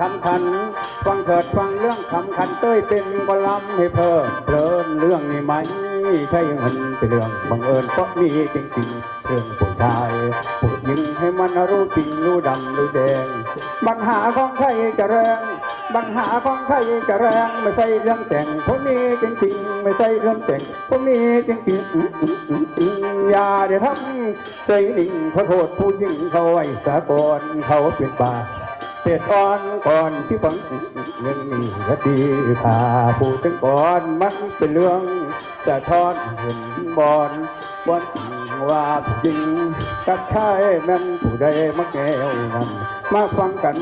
คำขัน ฟังเถิดฟังเรื่องคำขันเต้ยเป็นบอลำให้เพลินเพลินเรื่องนี้ไหมใช่เงินเป็นเรื่องบังเอิญเพราะมีจริงๆเรื่องผู้ชายผู้หญิงให้มันรู้จริงรู้ดำรู้แดงปัญหาของใครจะแรงปัญหาของใครจะแรงไม่ใช่เรื่องแต่งผมมีจริงๆไม่ใช่เรื่องแต่งผมมีจริงๆอืมอืมอืมอืมอย่าเดี๋ยวทำใจหนิ่งขอโทษผู้หญิงเขาไว้สากลเขาเป็นป่า เศษอ่อนก่อนที่ฟังเรื่องนี้ก็ดีพาพูดถึงก่อนมันเป็นเรื่องจะทอนเห็นบอลบอลว่าผู้หญิงกับชายนั้นผู้ใดมักแก้วนั้นมาฟังกัน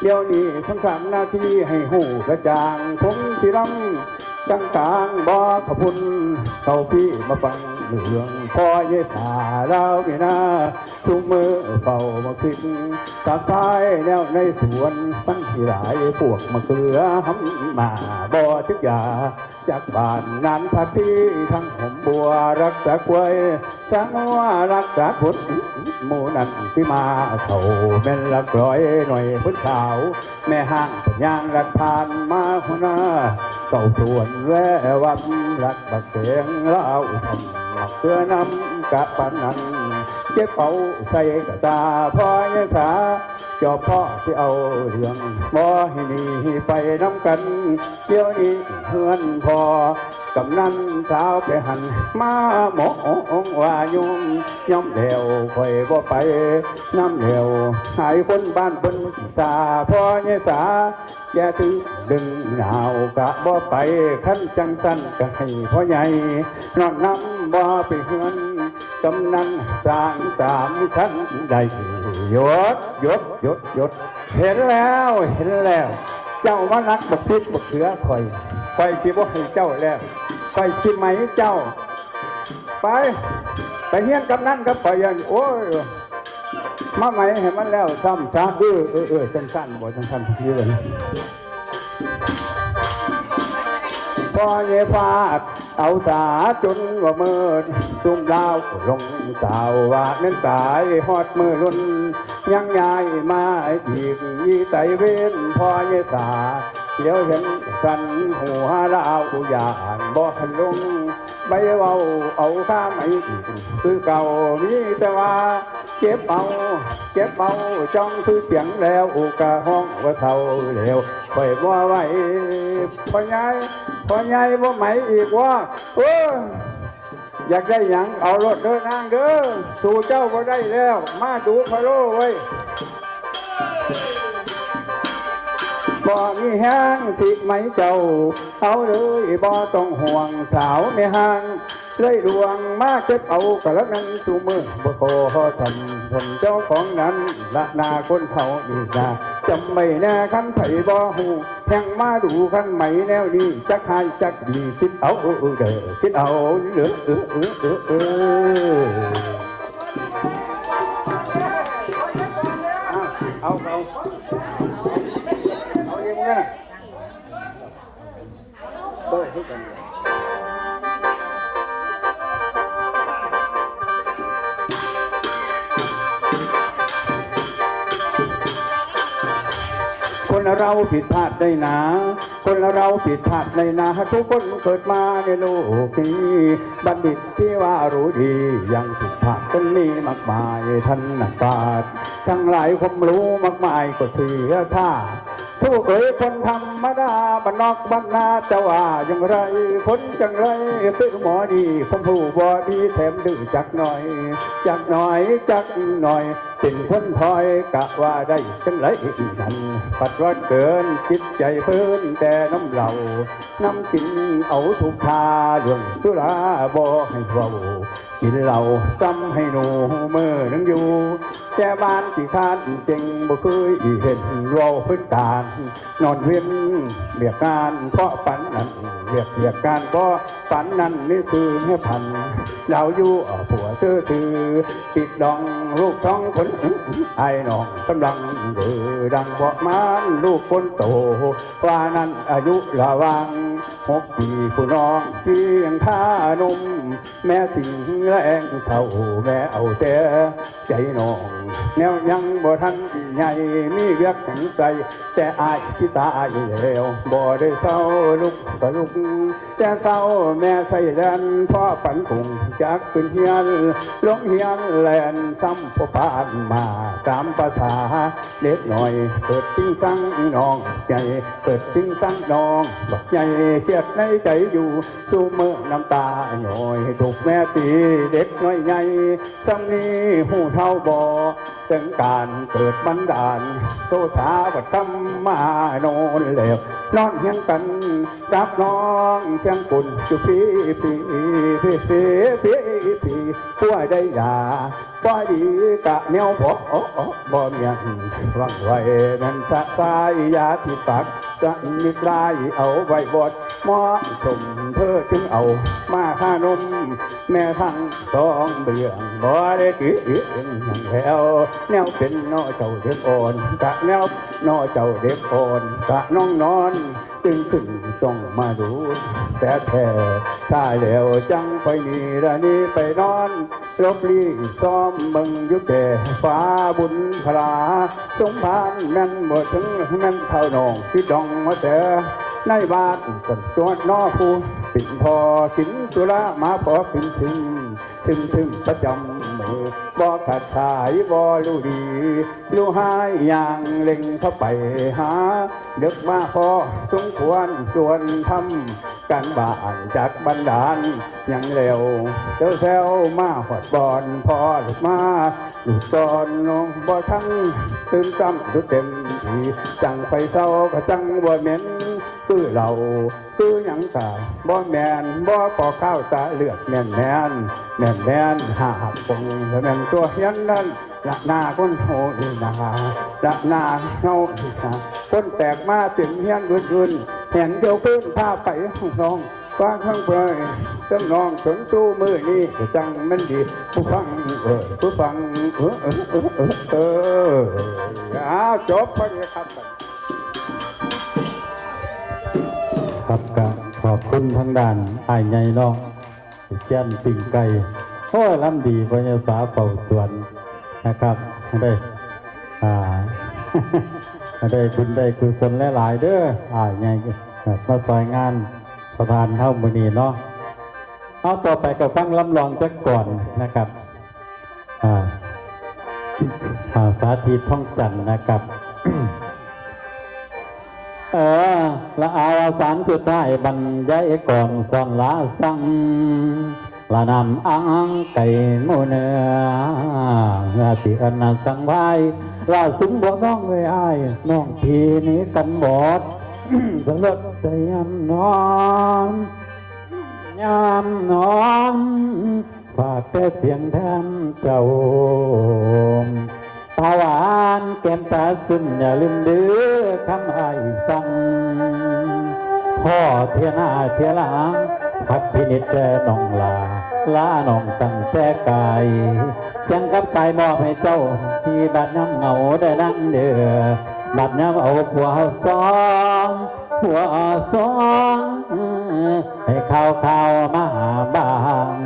เดี๋ยวนี้ทั้งสามนาทีให้หูกระจ่างผมสิรำจังกลางบ่ขบุญเขาพี่มาฟัง เรื่องพ่อเยสาเราพี่นาทุกมือเฝ้ามาคิดตาซ้ายแนวในสวนมันที่หลายพวกมะเขือหำมาบ่อทึกยา จากบ้านนานพักที่ทั้งผมบัวรักษากวยสังว่ารักษาผลหมูนั้นที่มาเขาแม่นละกร้อยหน่อยพื้นขาว แม่ห้างสัญญางรัดผ่านมาหัวหน้าเก่าส่วนแววับรักบักเสียงเล่าทำ เพื่อนำกับปันนั้นเจ็บเป่าใส่กระตาพ่อยสาจอบพ่อที่เอาเรื่องบ่ให้หนีไปน้ำกันเดี๋ยวนี้เพื่อนพอกำนันสาวไปหันมาหมองว่ายุ่มย่อมเดียวคอยบ่ไปน้ำเหลวหายคนบ้านเพิ่นสาพ่อเนี่ยสาแย่ถึงดึงหนาวกะบ่ไปขั้นจังสั้นก็ให้พ่อใหญ่นอนน้ำ บ่ไปเฮือนกำนันสร้างสามชั้นได้ยศยศยศยศเห็นแล้วเห็นแล้ว เจ้ามานักบักพิษบักเขือคอยคอยคิดว่าให้เจ้าแล้วคอยคิดไหมเจ้า ไป ไปเฮียนกับนั่นกับไปยันโอ้ยมาไหมให้มันแล้วซ้ำซาเออเออเออจังสั้นบ่จังสั้นทีเลยพ่อเยฟาด เอาตาจนว่ามิดซุ่มดาวลงสาวว่านั้นตายฮอดมือลุนยังยายมาอีกยีไตเว้นพอเยสาเดี๋ยวเห็นสันหัวลาวอยานบ่ทันลงใบเว้าเอาข้าไม่อีคือเก่ามีแต่ว่าเจ็บเบาเจ็บเบาจ้องคือเสียงแล้วกะห้องว่าเท่าเร็วคอยว่าไว้พ่อใหญ่พ่อใหญ่ว่าไหมอีกว่าเอออยากได้หยังเอารถเดินนางเด้อสู่เจ้าก็ได้แล้ว มาดูพะโลไว้บ่มีแห้งสิไหมเจ้า เอาเลยบ่ต้องห่วงสาวไม่ห่างเลยดวงมาเก็บเอากะละนั้นสู่มือบ่ขอทำผลเจ้าของนั้นละนาคนเขาดีนา จำไม่แน่คันไผ่บ่หูแห่งมาดูคันไหมแนวนี้จักหายจักดีคิดเอาเด้อคิดเอาเด้อเออเออเออเออเอาเอา คนเราผิดพลาดได้นะ คนเราผิดพลาดได้นะทุกคนเกิดมาในโลกนี้บัณฑิตที่ว่ารู้ดียังผิดพลาดกันมีมากมายท่านนักปราชญ์ทั้งหลายความรู้มากมายก็เสียค่าผู้เอ๋ยคนธรรมดาบ้านนอกบ้านนาจะว่าอย่างไรคนจังไรคือหมอดีผมผู้บอดีแถมดื้อจักหน่อย จักหน่อยจักหน่อย เป็นคนคอยกะว่าได้จังไรนั่นปัดรอดเกินจิตใจเพิ่นแต่น้ำเหล่าน้ำกินเอาทุกทาเรื่องสุราบ่ให้เว้ากินเหล้าซ้ำให้หนูเมื่อนังอยู่แต่บ้านที่คานเจงบ่เคยเห็นเราพิ่นการ นอนเวียนเบียกงานเพราะฝันนั้น เบียกเบียกการเพราะฝันนั้นนี่คือให้พันเราอยู่เอผัวเธอถือปิดดองลูกท้องคนไอ้น้องกำลังเดือดังบอกมานลูกคนโตว่านั้นอายุระวังหกปีผู้น้องเพียงท่านมแม่สิ่งแรงเท่าแม่เอาแต่ใจน้องแนวยังบ่ทัน ใหญ่มีเวียกแข็งใจ แต่อายที่ตายแล้วบ่ได้เศร้าลุกก็ลุก แต่เศร้าแม่ใส่แดนพ่อปันกุ้งจากเป็นเฮียนลงเฮียนแลนซ้ำพอปานมาตามภาษาเด็กหน่อยเปิดติ้งตั้งน้องใหญ่เปิดติ้งตั้งน้องบักใหญ่เครียดในใจอยู่สู้เมื่อน้ำตาหน่อยถูกแม่ตีเด็กน้อยใหญ่ซ้ำนี้หูเท่าบ่ถึงการเกิดบันดาลโตสาบัดทำมาโนนแล้วนอนเฮียงกันกับน้องเชียงกุนจุปีปีปีปีปีปีป่วยได้ยาป่วยดีกะเนียวบ่บ่เมียนวังไว้นั่นสะสายยาที่ปักจะมีกลายเอาไว้บด หมอสมเธอจึงเอามาข้านม แม่ทั้งสองเบี่ยงบ่ได้กินอย่างแล้วแนวเป็นนอเจ้าเด็กอ่อนกะแนวนอเจ้าเด็กอ่อนกะน้องนอน จึงขึ้นต้องมาดู แต่แท้ถ้าแล้วจังไปนี่ละนี้ไปนอนลบลีซ้อมเบิ่งยุคแต่ฟ้าบุญพลาสงพานแม่นบ่ถึงแม่นเท่าน้องพี่ดองมาแต่ ในบ้านกันสวดนอผู้ปิ่นพอกินสุรามาพอขึ้นถึงถึงถึงประจำมือบ่ขาดสายบ่รู้ดีรู้หายอย่างเล็งเข้าไปหาเดึกมาพอสมควรส่วนทำการบ้านจากบันดาลยังเร็วเจ้าแซวมาหอดบอนพอหลูกมาหลูกตอนน้องบ่ทั้งตื่นซ้ำดูเต็มทีจังไปเศร้าก็จังบ่เหม็น คือเราคือหยังกาบ่แมนบ่ปอข้าวตาเลือดแมนแมนแมนแมนหาหักปงแมนตัวเฮียนนั่นละหน้าคนโหนี่นาละหน้าเงานี่นาคนแตกมาถึงเฮียนดุนดุนเห็นเดียวขึ้นพาไปห้องน้องฟ้าข้างเปยจำนองถึงตู้มือนี่จังมันดีผู้ฟังเออผู้ฟังเออเออเออเออเออจบพอดีครับ ครับก็ขอบคุณทางด้านอายใหญ่น้องแจ้นปิ่งไก่โอ้ยลำดีพญาสาเป่าสวนนะครับได้อ่าได้บุญได้กุศลหลายๆเด้ออายใหญ่ครับมาซอยงานประธานเท่ามือนีเนาะเอาต่อไปก็ฟังลำลองจักก่อนนะครับอ่าสาธิตท่องจันนะครับ เออละอาวสารสุดท้ายบรรยายก่อนสอนลาสังละนำอังไก่หมูเนื้อติอันนันสังไว้ลาสุมบ่น้องเลยอ้ายน้องพีนี้กันบอดสลดใจยำนอนยำนอนฝากแต่เสียงแทนเจ้า ตาหวานแก้มตาซึ้งอย่าลืมเดือคำให้สั่งพ่อเทียนาเทียหลังพักพินิจแต่น้องลาลาน้องตั้งแต่กายเสียงกับกายมอบให้เจ้า ที่บัดน้ำเหงาได้นั่งเดือบัดน้ำเอาผัวสองผัวสองให้ข่าวข่าวมาบาง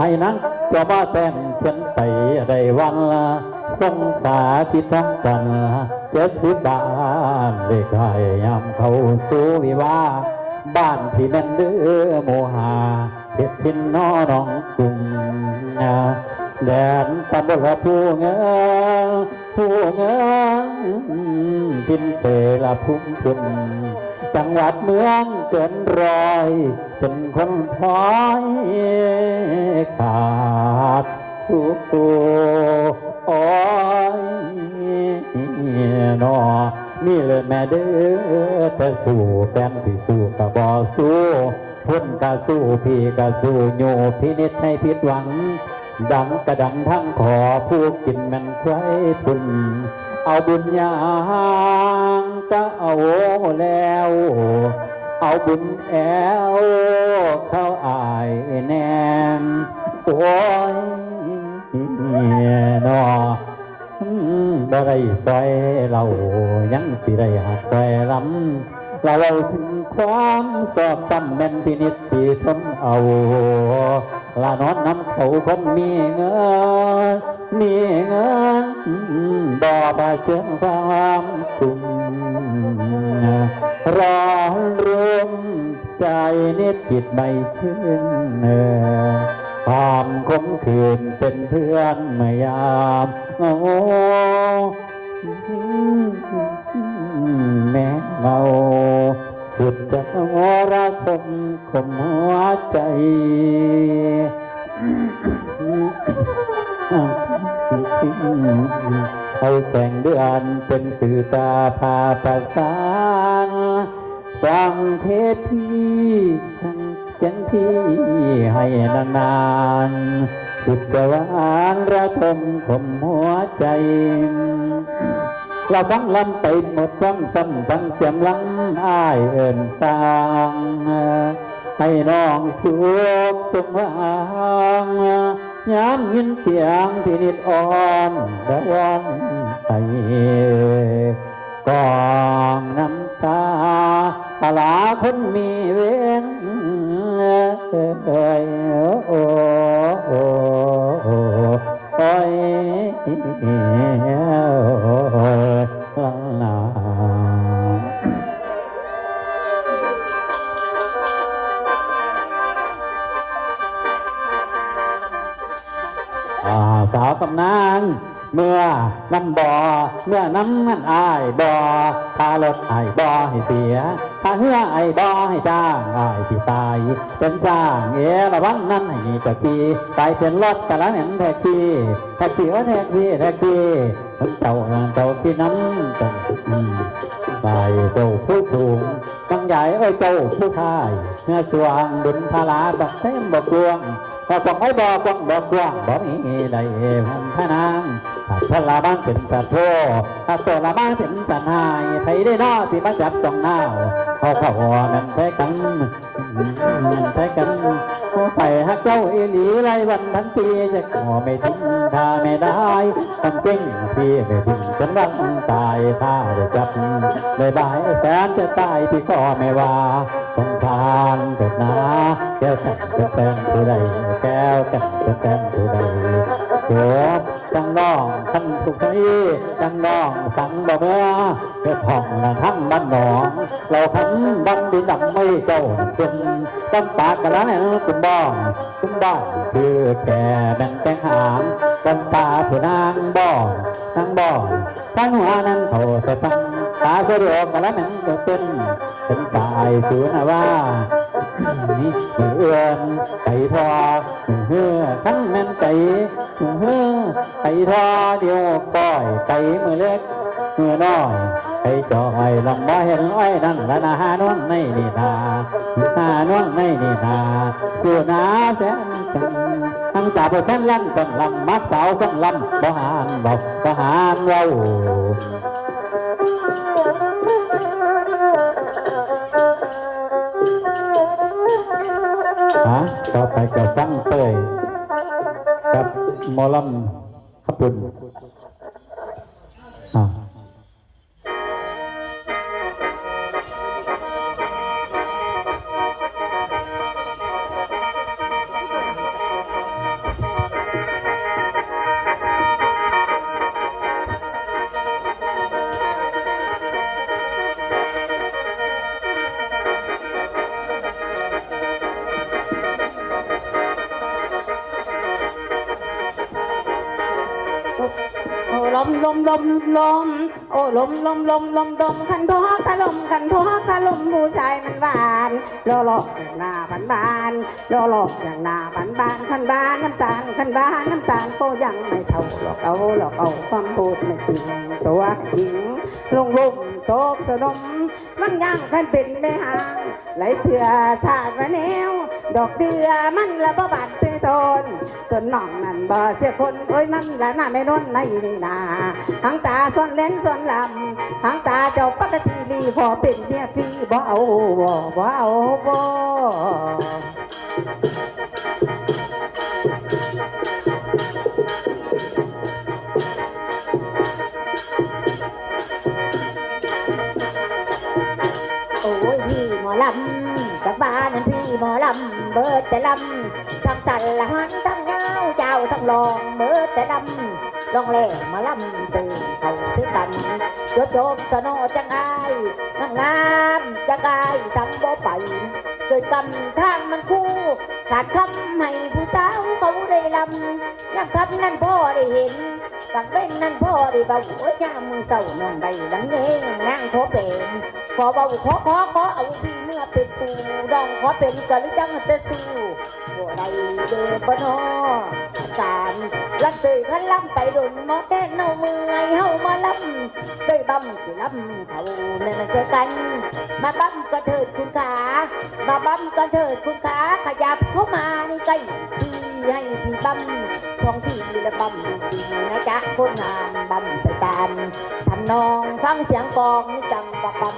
ให้นังจะมาแต่งเขียนไปได้วันละสงสาที่ทั้งกันเจ็ดสิบบานเลขให้ยำเขาสู่วิวาบ้านที่นั่นเด้อโมหาเฮ็ดพินน้อน้องกรุงแดนตำบลผู้เงาผู้เงาพินเสละพุ่มพุ่น จังหวัดเมืองเกินรอยเป็นคนพลอยขาดทุกตัวโอ้ยนอนี่เลยแม่เด้อแต่สู้แฟนที่สู้กะบบอสู้พุ่นกะสู้พี่กะสู้โยพินิจให้ผิดหวัง ดังกระดังทั้งขอผู้กินแมันใครพุ่น เอาบุญญางก็เอาแล้ว เอาบุญแอวเข้าอายแนมโอ้ยนอบ่ได้ซอยเรายังสิได้หักซอยลเราเอาถึงความสอบซ้ำแม่นพินิจที่ทนเอาลานอนน้ำเขาคนมีเงิน มีเงินบ่บาเชิงความคุ้มร้อนรมใจนิดจิตไม่ชื่นเออความคมคืนเป็นเพื่อนเมื่อยามเหงาแม่เมาสุดจะรักคมคมหัวใจ เอาแสงเดือนเป็นสื่อตาพาประสานฟังเทศที่ทั้งเสียงที่ให้นานๆสุดจะหวานระทมคมหัวใจเราฟังลำไปหมดฟังซ้ำฟังเสียงลำอ้ายเอินสร้างให้น้องสุขสมหวัง ยามยินเสียงที่นิดอ่อนระวันไปกองน้ำตาตาลาคนมีเว้นเอ้ยโอ้ เมื่อน้ำมันอายบ่อพารถไอ้บ่อให้เสียพาเหือไอ้บ่อให้จ้างไอ้ที่ตายเป็นจ้างเอระวังนั้นให้มีจะขี่ไปเป็นรถกะละเห็นแท็กซี่แท็กซี่ว่าแท็กซี่แท็กซี่มันเจ้าเจ้าที่นั้นจังอืมไปเจ้าผู้สูงกังใหญ่เอ้ยเจ้าผู้ชายเมื่อสว่างดุนพาลาบักเต็มบักกวงก็บอกให้บอกกว้างบอกกว้างบอกมีได้พันพนาง พลาบ้านเป็นสัตว์โทถ้าโซลาบ้านเป็นสัตว์นายไทยได้นอที่มาจับต้องหน้าเขาเข้าหัวนั่นใช้กันนั่นใช้กันไปฮักเจ้าอีหลีไรวันทันปีจะขอไม่ทิ้งถ้าไม่ได้ต้องเก่งพี่ไม่ทิ้งจนวันตายถ้าได้จับได้บายแสนจะตายพี่ก็ไม่ว่าต้องทานเถิดนะแก้วกันจะแฟนผู้ใดแก้วกันจะแฟนผู้ใด เกิดจังน้องท่านสุขีจังน้องสังบ่เมื่อเกิดห้องละทั้งบ้านหนองเราขันบันดินดำไม่เจ้าเป็นจำปากกันแล้วเนี่ยคุณบ้องคุณบ้องคือแก่แบ่งแตงหางจำปาผู้นางบ้องนางบ้องทั้งหัวนั้นเขาจะตั้งตาสะดวกกันแล้วนั้นก็เป็นเป็นตายสูนว่า เอื้อนไก่ทอเฮือทั้งแม่นไก่เฮือไก่ทอเดียวก้อยไก่มือเล็กมือน้อยไก่จอยลำบ่เห็นอ้อยนั่นละนาหานวลในนี่นาหานวลในนี่นาสู่นาแสนจังทั้งจ่าเปิดแสนลั่นต้นลำมัดสาวต้นลำบ่หานบอกบ่หานเรา กับ ลมลมโอ้ลมลมลมลมดมคันทอคะลมคันทอคะลมผู้ชายมันหวานรอหลอย่างหน้าบานบานรอหลอย่างหน้าบานบานคันบานน้ำตาลคันบานน้ำตาลโปยังไม่เท่าหลอกเอาหลอกเอาความพูดไม่จริงตัวหญิงลงลุ่มโตกสนม มันยังกันเป็นไม่ห่างไหลเถื่อชาติมาแนว ดอกเดือมันละบ่บาดเตโซนส่วนน้องนั่นบ่เสียคนโอ้ยมันละหน้าไม่น้นในนี่นาหางตาส่วนเล่นส่วนลำหางตาเจ้าปกติดีพอเป็นเมียพี่บ่เอาบ่บ่เอาบ่ หมอลำเบิดแต่ลำทั้งตันละหันทั้งเงาเจ้าทั้งลองเบิดแต่ลำลองแหล่มาลำตื่นเขาคือกันจดจบสนอจังไอนั่งงามจังไอยทั้งบ่ไปเกิดกำทางมันคู่ ขาดคำให้ผู้สาวเขาได้ลำยังคำนั้นพ่อได้เห็นกับเป็นนั่นพ่อได้เบาหัวยามือเต่าน้องใดดังเงงนั่งขอเป็นขอเบาขอขอขอเอาพี่เมื่อเป็นตูดองขอเป็นกะลิจังเตสูบัวใดเดินปนอ ลักเตยขันลำไปโดนหมอแก้นเอามือไงเฮามาลำได้บำสิลำเขาเล่นเจอกัน มาบั้มกระเถิดคุณขามาบั้มกระเถิดคุณขาขยับเข้ามาในใกล้ที่ให้พี่บั้มท้องที่ละบั้มจริงนะจ๊ะคนงานบั้มไปตามทำนองฟังเสียงกองนี่จังกะบั้ม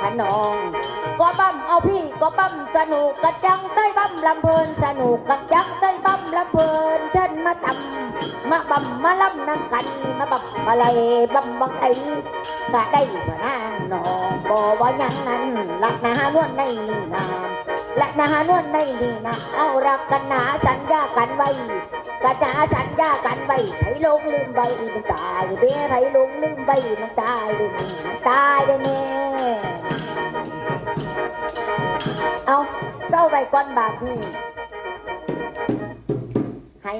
ทำนองก็บั้มเอาพี่ก็บั้มสนุกกระจังได้บั้มลำเพลินสนุกกระจังได้บั้มลำเพลินเชิญมาทำ มาบั้มมาลำน้ำกันมาบั้มอะไรบั้มบังไอก็ได้ว่นางนองบอว่าหยังนั้นรักนาหนวลในนี่นาและนานวลในนี่นะเอารักกันหนาสัญญากันไว้กระจาสัญญากันไว้ให้ลงลืมใบมันตายเด้ให้ลงลืมใบมันตายเด้มันตายเด้แน่เอาเจ้าใบก้อนบาทนี่ให้